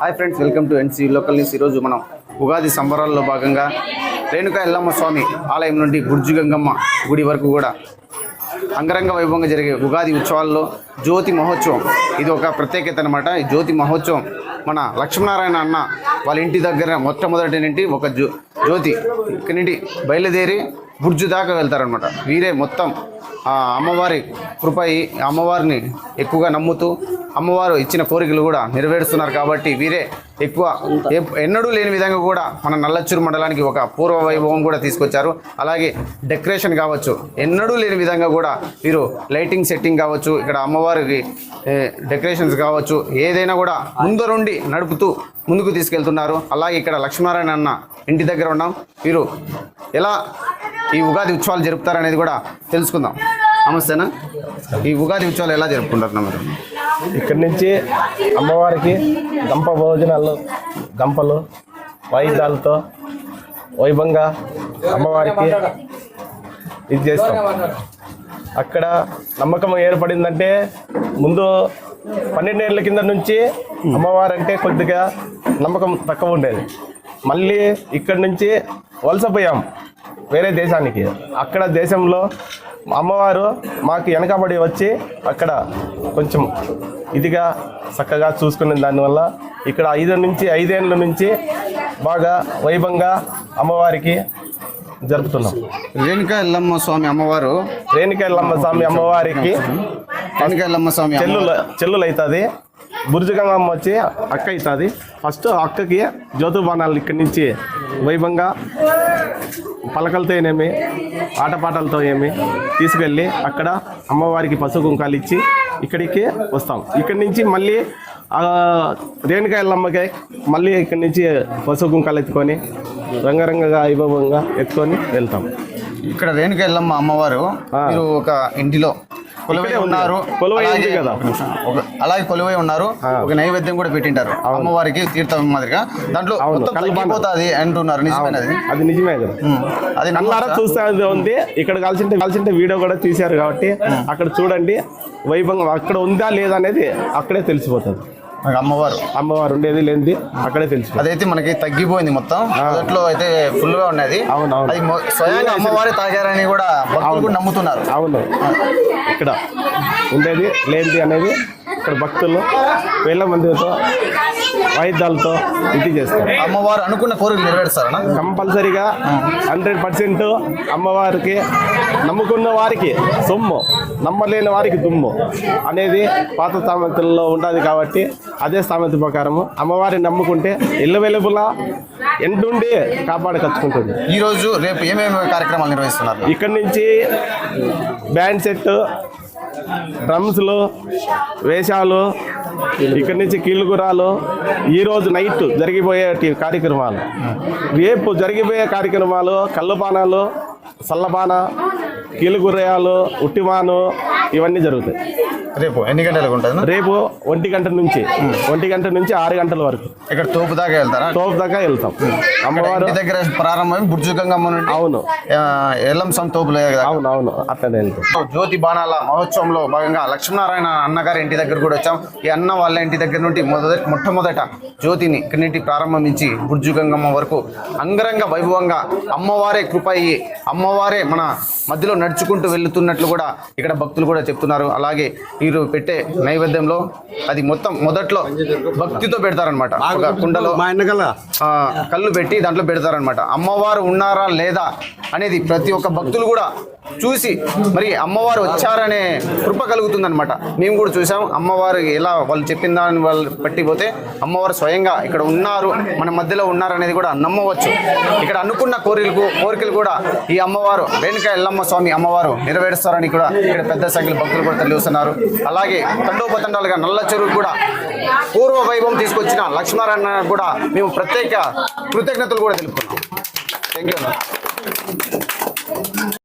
Hi friends welcome to NC local news. ఈరోజు మనం ఉగాది సంబరాల్లో భాగంగా రేణుకా ఎల్లమ్మ స్వామి ఆలయం నుండి బుర్జు గంగమ్మ గుడి వరకు కూడా అంగరంగ వైభవంగా జరిగే ఉగాది ఉత్సవాల్లో జ్యోతి మహోత్సవం. ఇది ఒక ప్రత్యేకత అనమాట ఈ జ్యోతి మహోత్సవం మన లక్ష్మీనారాయణ అన్న వాళ్ళ ఇంటి దగ్గర మొట్టమొదటి నుండి ఒక జ్యో జ్యోతి. ఇక్కడి నుండి బయలుదేరి బుర్జు దాకా వెళ్తారనమాట వీరే మొత్తం అమ్మవారి కృపై అమ్మవారిని ఎక్కువగా నమ్ముతూ అమ్మవారు ఇచ్చిన కోరికలు కూడా నెరవేరుస్తున్నారు కాబట్టి వీరే ఎక్కువ ఎన్నడూ లేని విధంగా కూడా మన నల్లచ్చూరు మండలానికి ఒక పూర్వ వైభవం కూడా తీసుకొచ్చారు. అలాగే డెకరేషన్ కావచ్చు ఎన్నడూ లేని విధంగా కూడా వీరు లైటింగ్ సెట్టింగ్ కావచ్చు ఇక్కడ అమ్మవారికి డెకరేషన్స్ కావచ్చు ఏదైనా కూడా ముందరుండి నడుపుతూ ముందుకు తీసుకెళ్తున్నారు. అలాగే ఇక్కడ లక్ష్మీనారాయణ అన్న ఇంటి దగ్గర ఉన్నాం. వీరు ఎలా ఈ ఉగాది ఉత్సవాలు జరుపుతారనేది కూడా తెలుసుకుందాం. నమస్తేనా? ఈ ఉగాది ఉత్సవాలు ఎలా జరుపుకుంటారు మీరు? ఇక్కడి నుంచి అమ్మవారికి గంప భోజనాలు గంపలు వాయిద్యాలతో వైభవంగా అమ్మవారికి ఇది చేస్తాం. అక్కడ నమ్మకం ఏర్పడిందంటే ముందు పన్నెండేళ్ళ కింద నుంచి అమ్మవారు అంటే కొద్దిగా నమ్మకం తక్కువ ఉండేది. మళ్ళీ ఇక్కడి నుంచి వలసపోయాం వేరే దేశానికి. అక్కడ దేశంలో అమ్మవారు మాకు వెనకబడి వచ్చి అక్కడ కొంచెం ఇదిగా చక్కగా చూసుకునే దానివల్ల ఇక్కడ ఐదు నుంచి ఐదేళ్ళ నుంచి బాగా వైభవంగా అమ్మవారికి జరుపుతున్నాం. రేణుకా ఎల్లమ్మ స్వామి అమ్మవారు. రేణుకెళ్ళమ్మ స్వామి అమ్మవారికి రేణుకా ఎల్లమ్మ స్వామి చెల్లులు చెల్లులు అవుతుంది బుర్జగంగమ్మ వచ్చి అక్క అవుతుంది ఫస్ట్ అక్కకి జ్యోతిబాణాలు ఇక్కడి నుంచి వైభవంగా పలకలతో ఏమి ఆటపాటలతో ఏమి తీసుకెళ్ళి అక్కడ అమ్మవారికి పసుపు కుంకాలు ఇచ్చి ఇక్కడికి వస్తాం ఇక్కడి నుంచి మళ్ళీ ఆ, రేణుకా ఎల్లమ్మకి మళ్ళీ ఇక్కడి నుంచి పసుపు కుంకాలు ఎత్తుకొని రంగరంగగా వైభవంగా ఎత్తుకొని వెళ్తాం ఇక్కడ రేణుకా ఎల్లమ్మ అమ్మవారు. మీరు ఒక ఇంటిలో కొలువై. ఉన్నారు. అలాగే- కొలువై ఉన్నారు. ఒక నైవేద్యం కూడా పెట్టింటారు. అమ్మవారికి తీర్థం మాదిరిగా. దాంట్లో. తగ్గిపోతుంది అంటున్నారు. నిజమేనది అది? నిజమే కదా. అది కళ్ళారా చూస్తే ఉంది. ఇక్కడ కలిసింటే కలిసింటే వీడియో కూడా తీశారు కాబట్టి అక్కడ చూడండి. వైభవం అక్కడ ఉందా లేదా అనేది అక్కడే తెలిసిపోతుంది. అమ్మవారు. అమ్మవారు ఉండేది లేనిది అక్కడే తెలిసిపోతుంది అదైతే మనకి తగ్గిపోయింది మొత్తం. మొదట్లో అయితే ఫుల్గా ఉన్నది. అది స్వయంగా అమ్మవారి తాగారని కూడా భక్తులు కూడా నమ్ముతున్నారు. అవును. ఇక్కడ ఉండేది లేనిది అనేది ఇక్కడ భక్తులు వేల మందితో వాయిద్యాలతో ఇది చేస్తారు. అమ్మవారు అనుకున్న కోరికలు నెరవేరుస్తారనా? కంపల్సరీగా హండ్రెడ్ పర్సెంట్ అమ్మవారికి నమ్ముకున్న వారికి సొమ్ము నమ్మలేని వారికి దుమ్ము అనేది పాత సామెతల్లో ఉంటుంది కాబట్టి అదే సామెత ప్రకారము అమ్మవారిని నమ్ముకుంటే ఇల్లు వెలుపులా ఎంటుండి కాపాడకచ్చుకుంటుంది. ఈ రోజు రేపు ఏమేమి కార్యక్రమాలు నిర్వహిస్తున్నారు? ఇక్కడి నుంచి బ్యాండ్ సెట్ డ్రమ్స్లు వేషాలు ఇక్కడి నుంచి కీలుగురాలు ఈరోజు నైట్ జరిగిపోయే కార్యక్రమాలు. రేపు జరిగిపోయే కార్యక్రమాలు కళ్ళుపానాలు సల్లపాన కీలుగురయాలు ఉట్టిమాను ఇవన్నీ జరుగుతాయి. రేపు ఎన్ని గంటలకు ఉంటుంది రేపు ఒంటి గంట నుంచి ఒంటి గంట నుంచి ఆరు గంటల వరకు. ఇక్కడ తోపు దాకా వెళ్తారా? తోపు దాకా వెళ్తాం. అమ్మవారు దగ్గర ప్రారంభమై బుర్జు గంగమ్మ నుండి. అవును. ఎల్లం సం తోపులే అవును అవును అట్లనే వెళ్తాం. జ్యోతి బాణాల మహోత్సవంలో భాగంగా లక్ష్మీనారాయణ అన్నగారి ఇంటి దగ్గర కూడా వచ్చాం. ఈ అన్న వాళ్ళ ఇంటి దగ్గర నుండి మొదట మొట్టమొదట జ్యోతిని ఇక్కడి నుండి ప్రారంభించి బుర్జు గంగమ్మ వరకు అంగరంగ వైభవంగా అమ్మవారే కృప అయ్యి అమ్మవారే మన మధ్యలో నడుచుకుంటూ వెళ్తున్నట్లు కూడా ఇక్కడ భక్తులు కూడా చెప్తున్నారు. అలాగే వీరు పెట్టే నైవేద్యంలో అది మొత్తం మొదట్లో భక్తితో పెడతారనమాట ఒక కుండలో ఆ, కళ్ళు పెట్టి దాంట్లో పెడతారనమాట అమ్మవారు ఉన్నారా లేదా అనేది ప్రతి ఒక్క భక్తులు కూడా చూసి మరి అమ్మవారు వచ్చారనే కృప కలుగుతుందనమాట మేము కూడా చూసాం అమ్మవారు ఎలా వాళ్ళు చెప్పిన దాన్ని వాళ్ళు పట్టిపోతే అమ్మవారు స్వయంగా ఇక్కడ ఉన్నారు మన మధ్యలో ఉన్నారు అనేది కూడా నమ్మవచ్చు. ఇక్కడ అనుకున్న కోరికలు కోరికలు కూడా ఈ అమ్మవారు వేణుక ఎల్లమ్మ స్వామి అమ్మవారు నెరవేరుస్తారని కూడా ఇక్కడ పెద్ద సంఖ్యలో భక్తులు కూడా తెలియస్తున్నారు అలాగే తండోపతండాలుగా నల్ల చెరువు కూడా పూర్వ వైభవం తీసుకొచ్చిన లక్ష్మీనారాయణ కూడా మేము ప్రత్యేక కృతజ్ఞతలు కూడా తెలుపుతున్నాం. Thank you